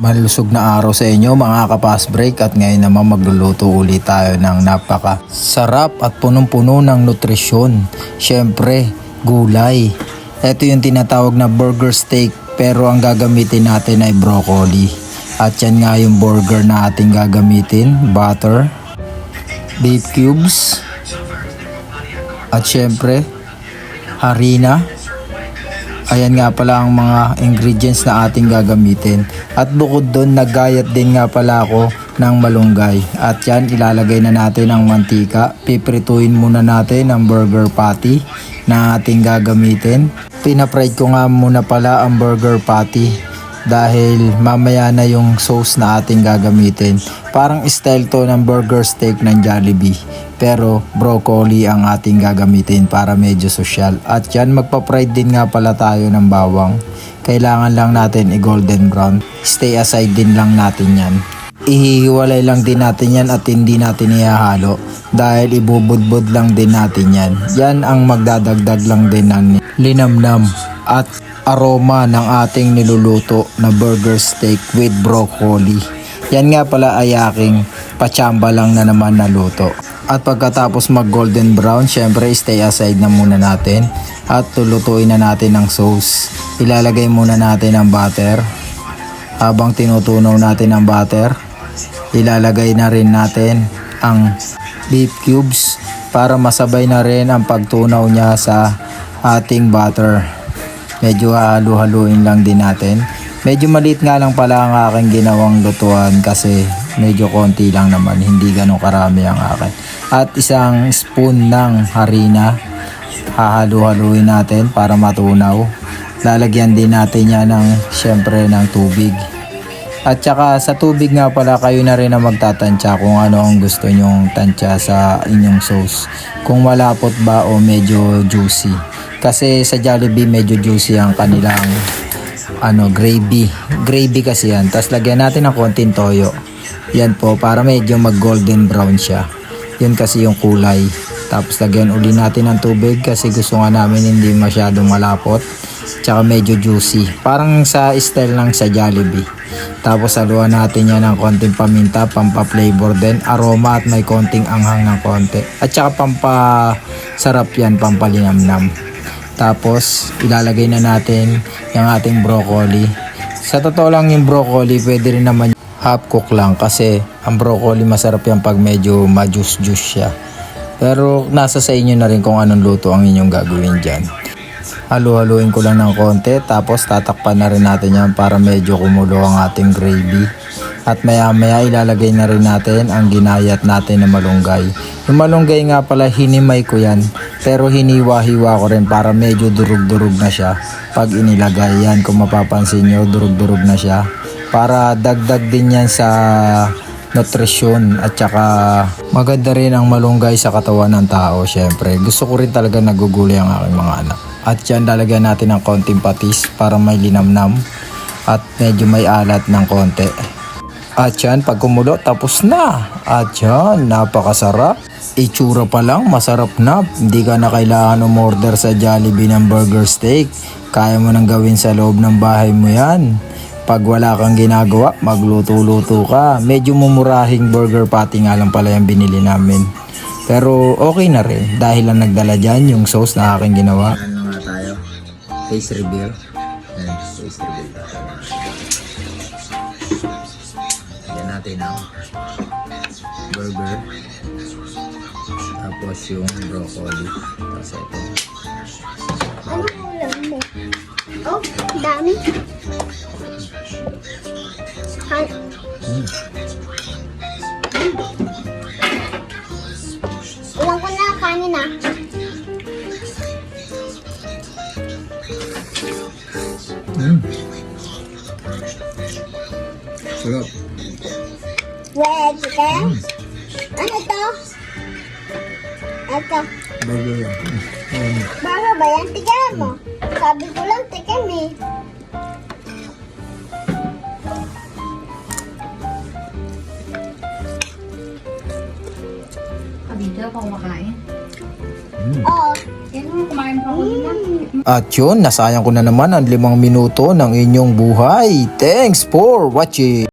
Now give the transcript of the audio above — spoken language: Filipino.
Malusog na araw sa inyo mga kapas break at ngayon naman magluluto ulit tayo ng napaka sarap at punong-puno ng nutrisyon. Siyempre, gulay. Ito yung tinatawag na burger steak pero ang gagamitin natin ay broccoli. At yan nga yung burger na ating gagamitin, butter, beef cubes, at syempre, harina, Ayan nga pala ang mga ingredients na ating gagamitin. At bukod doon, naggayat din nga pala ako ng malunggay. At yan, ilalagay na natin ang mantika. Piprituin muna natin ang burger patty na ating gagamitin. Pinapride ko nga muna pala ang burger patty dahil mamaya na yung sauce na ating gagamitin. Parang style to ng burger steak ng Jollibee. Pero broccoli ang ating gagamitin para medyo social. At yan, magpa-fried din nga pala tayo ng bawang. Kailangan lang natin i-golden brown. Stay aside din lang natin yan. Ihihiwalay lang din natin yan at hindi natin ihahalo dahil ibubudbud lang din natin yan. Yan ang magdadagdag lang din ng linamnam at aroma ng ating niluluto na burger steak with broccoli. Yan nga pala ay aking pachamba lang na naman na luto. At pagkatapos mag golden brown, syempre stay aside na muna natin at tulutuin na natin ang sauce. Ilalagay muna natin ang butter. Habang tinutunaw natin ang butter, ilalagay na rin natin ang beef cubes para masabay na rin ang pagtunaw niya sa ating butter. Medyo halu-haluin lang din natin. Medyo maliit nga lang pala ang aking ginawang lutuan kasi medyo konti lang naman, hindi ganun karami ang akin. At isang spoon ng harina, hahalu-haluin natin para matunaw. Lalagyan din natin yan ng syempre ng tubig. At saka sa tubig nga pala kayo na rin ang magtatansya kung ano ang gusto nyong tansya sa inyong sauce. Kung malapot ba o medyo juicy. Kasi sa Jollibee medyo juicy ang kanilang ano gravy. Gravy kasi yan. Tapos lagyan natin ng konting toyo. Yan po para medyo mag golden brown siya. Yun kasi yung kulay. Tapos lagyan uli natin ng tubig kasi gusto nga namin hindi masyadong malapot. Tsaka medyo juicy. Parang sa style ng sa Jollibee. Tapos saluhan natin yan ng konting paminta, pampa-flavor din, aroma at may konting anghang ng konti. At saka pampasarap yan, pampalinamnam. Tapos ilalagay na natin yung ating broccoli. Sa totoo lang yung broccoli, pwede rin naman half cook lang kasi ang broccoli masarap yan pag medyo ma-juice-juice siya. Pero nasa sa inyo na rin kung anong luto ang inyong gagawin dyan. Halu-haluin ko lang ng konti tapos tatakpan na rin natin yan para medyo kumulo ang ating gravy. At maya maya ilalagay na rin natin ang ginayat natin na malunggay. Yung malunggay nga pala hinimay ko yan pero hiniwa-hiwa ko rin para medyo durug-durug na siya. Pag inilagay yan kung mapapansin nyo durug-durug na siya. Para dagdag din yan sa nutrisyon at saka maganda rin ang malunggay sa katawan ng tao syempre. Gusto ko rin talaga nagugulay ang aking mga anak. At yan lalagyan natin ng konting patis para may linamnam at medyo may alat ng konti. At yan, pag kumulo, tapos na. At yan, napakasarap. Itsura pa lang, masarap na. Hindi ka na kailangan umorder sa Jollibee ng burger steak. Kaya mo nang gawin sa loob ng bahay mo yan. Pag wala kang ginagawa, magluto-luto ka. Medyo mumurahing burger patty nga lang pala yung binili namin. Pero okay na rin dahil lang nagdala dyan yung sauce na aking ginawa. Ano nga tayo? Face reveal. Ayan, face reveal. Yan natin ang burger. Tapos yung broccoli. Tapos ito. Ano ulam mo? Oh, dami. Han Mm. Ilang ko na kanin ah. Mm. Sarap. Red chicken. Ano to? Ito. Burger yan. Mm. Baka ba yan? Tignan mo. Sabi ko lang tikim eh. Kabida pa kumakain. Mm. Oo. Yan mo kumain pa ako nila. At yun, nasayang ko na naman ang limang minuto ng inyong buhay. Thanks for watching!